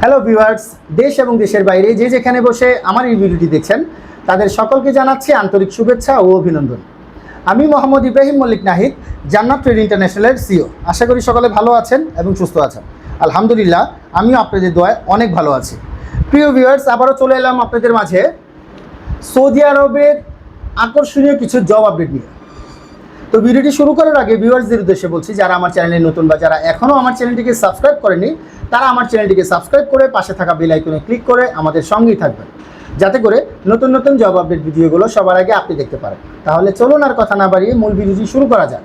Hello viewers দেশ এবং দেশের বাইরে যে যেখানে বসে আমার এই ভিডিওটি দেখছেন, তাদের সকলকে জানাচ্ছি আন্তরিক শুভেচ্ছা ও অভিনন্দন। আমি মোহাম্মদ ইব্রাহিম মল্লিক নাহিদ, জান্নাত ট্রেড ইন্টারন্যাশনালের সিও আশা করি সকলে ভালো আছেন এবং সুস্থ আছেন। আলহামদুলিল্লাহ, আমিও আপনাদের দোয়ায় অনেক ভালো আছি। প্রিয় ভিউয়ার্স আবারও চলে এলাম আপনাদের মাঝে। সৌদি আরবের আকর্ষণীয় কিছু জব আপডেট নিয়ে। তো ভিডিওটি শুরু করার আগে ভিউয়ার্সদের উদ্দেশ্যে বলছি, যারা আমার চ্যানেলে নতুন বা যারা এখনও আমার চ্যানেলটিকে সাবস্ক্রাইব করেনি, তারা আমার চ্যানেলটিকে সাবস্ক্রাইব করে পাশে থাকা বেল আইকনে ক্লিক করে আমাদের সঙ্গেই থাকবেন। যাতে করে নতুন নতুন জব আপডেট ভিডিওগুলো সবার আগে আপনি দেখতে পারেন। তাহলে চলুন আর কথা না বাড়িয়ে মূল ভিডিওটি শুরু করা যাক।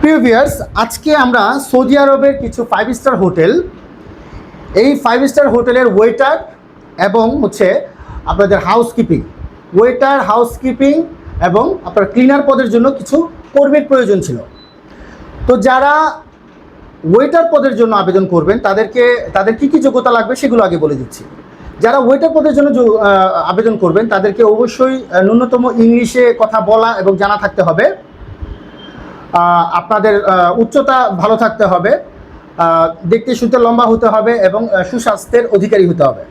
প্রিয় ভিউয়ার্স আজকে আমরা সৌদি আরবের কিছু ফাইভ স্টার হোটেল এই ফাইভ স্টার হোটেলের ওয়েটার এবং হচ্ছে আপনাদের হাউসকিপিং ওয়েটার হাউসকিপিং এবং আপনার ক্লিনার পদের জন্য কিছু কর্মীর প্রয়োজন ছিল। তো যারা ওয়েটার পদের জন্য আবেদন করবেন, তাদেরকে, তাদের কী কী যোগ্যতা লাগবে সেগুলো আগে বলে দিচ্ছি। যারা ওয়েটার পদের জন্য আবেদন করবেন, তাদেরকে অবশ্যই ন্যূনতম ইংলিশে কথা বলা এবং জানা থাকতে হবে। আপনাদের উচ্চতা ভালো থাকতে হবে। দেখতে শুনতে লম্বা হতে হবে এবং সুস্বাস্থ্যের অধিকারী হতে হবে।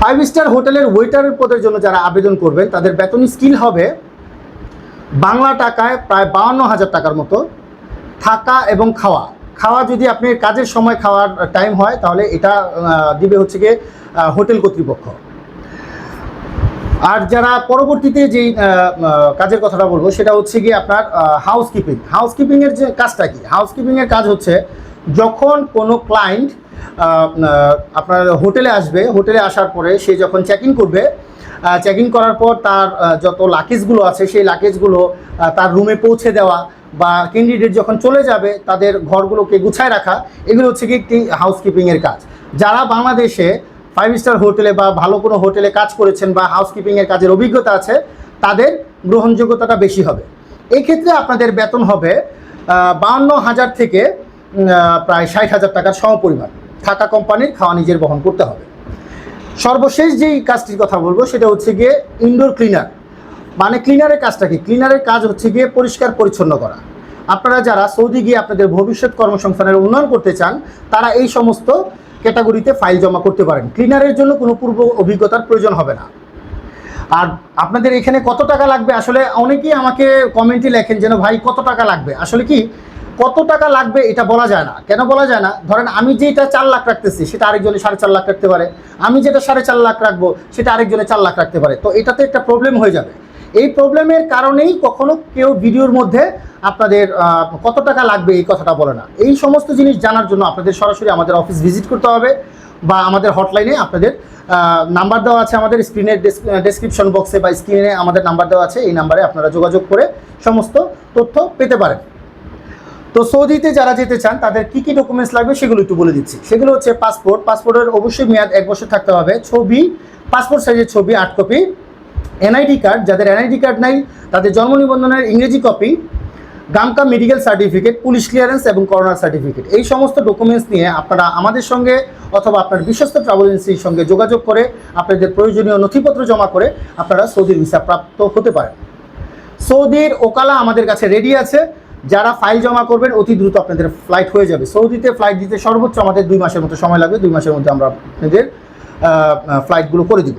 ফাইভ স্টার হোটেলের ওয়েটারের পদের জন্য যারা আবেদন করবেন, তাদের বেতন স্কিল হবে বাংলা টাকায় প্রায় বাউন্ন হাজার টাকার মতো থাকা এবং খাওয়া। খাওয়া যদি আপনি কাজের সময় খাওয়ার টাইম হয়, তাহলে এটা দিবে হচ্ছে গিয়ে হোটেল কর্তৃপক্ষ। আর যারা পরবর্তীতে যেই কাজের কথাটা বলব, সেটা হচ্ছে গিয়ে আপনার হাউসকিপিং হাউসকিপিংয়ের যে কাজটা কি? হাউসকিপিংয়ের কাজ হচ্ছে যখন কোনো ক্লায়েন্ট আপনার হোটেলে আসবে, হোটেলে আসার পরে সে যখন চেক ইন করবে চেক ইন করার পর তার যত লাকেজগুলো আছে, সেই লাকেজগুলো তার রুমে পৌঁছে দেওয়া বা ক্যান্ডিডেট যখন চলে যাবে, তাদের ঘরগুলোকে গুছায় রাখা, এগুলো হচ্ছে কি একটি হাউসকিপিংয়ের কাজ। যারা বাংলাদেশে ফাইভ স্টার হোটেলে বা ভালো কোনো হোটেলে কাজ করেছেন বা হাউসকিপিংয়ের কাজের অভিজ্ঞতা আছে, তাদের গ্রহণযোগ্যতাটা বেশি হবে। এই ক্ষেত্রে আপনাদের বেতন হবে বাহান্ন হাজার থেকে প্রায় ষাট হাজার টাকার সমপরিমাণ। থাকা কোম্পানির খাওয়া নিজের বহন করতে হবে। সর্বশেষ যেই কাজটির কথা বলব, সেটা হচ্ছে গিয়ে ইনডোর ক্লিনার মানে ক্লিনারের কাজটা কি? ক্লিনারের কাজ হচ্ছে গিয়ে পরিষ্কার পরিচ্ছন্ন করা। আপনারা যারা সৌদি গিয়ে আপনাদের ভবিষ্যৎ কর্মসংস্থানের উন্নয়ন করতে চান, তারা এই সমস্ত ক্যাটাগরিতে ফাইল জমা করতে পারেন। ক্লিনারের জন্য কোনো পূর্ব অভিজ্ঞতার প্রয়োজন হবে না। আর আপনাদের এখানে কত টাকা লাগবে? আসলে অনেকেই আমাকে কমেন্টে লেখেন যেন, ভাই, কত টাকা লাগবে? আসলে কি, কত টাকা লাগবে এটা বলা যায় না। কেন বলা যায় না? ধরেন আমি যেটা চার লাখ রাখতেছি, সেটা আরেকজনে সাড়ে চার লাখ রাখতে পারে। আমি যেটা সাড়ে চার লাখ রাখব, সেটা আরেকজনে চার লাখ রাখতে পারে। তো এটাতে একটা প্রবলেম হয়ে যাবে। এই প্রবলেমের কারণেই কখনো কেউ ভিডিওর মধ্যে আপনাদের কত টাকা লাগবে এই কথাটা বলে না। এই সমস্ত জিনিস জানার জন্য আপনাদের সরাসরি আমাদের অফিস ভিজিট করতে হবে বা আমাদের হটলাইনে আপনাদের নাম্বার দেওয়া আছে আমাদের স্ক্রিনের ডেসক্রিপশন বক্সে বা স্ক্রিনে আমাদের নাম্বার দেওয়া আছে। এই নাম্বারে আপনারা যোগাযোগ করে সমস্ত তথ্য পেতে পারেন। তো সৌদিতে যারা যেতে চান, তাদের কি কি ডকুমেন্টস লাগবে সেগুলো একটু বলে দিচ্ছি। সেগুলো হচ্ছে পাসপোর্ট পাসপোর্টের অবশ্যই মেয়াদ এক বছর থাকতে হবে। ছবি পাসপোর্ট সাইজের ছবি, আট কপি এনআইডি কার্ড যাদের এনআইডি কার্ড নাই, তাদের জন্ম নিবন্ধনের ইংরেজি কপি গামকা মেডিকেল সার্টিফিকেট পুলিশ ক্লিয়ারেন্স এবং করোনার সার্টিফিকেট এই সমস্ত ডকুমেন্টস নিয়ে আপনারা আমাদের সঙ্গে অথবা আপনার বিশ্বস্ত ট্রাভেল এজেন্সির সঙ্গে যোগাযোগ করে আপনাদের প্রয়োজনীয় নথিপত্র জমা করে আপনারা সৌদির ভিসা প্রাপ্ত হতে পারেন। সৌদির ওকালা আমাদের কাছে রেডি আছে। যারা ফাইল জমা করবেন, অতি দ্রুত আপনাদের ফ্লাইট হয়ে যাবে। সৌদিতে ফ্লাইট দিতে সর্বোচ্চ আমাদের দুই মাসের মতো সময় লাগবে। দুই মাসের মধ্যে আমরা আপনাদের ফ্লাইটগুলো করে দিব।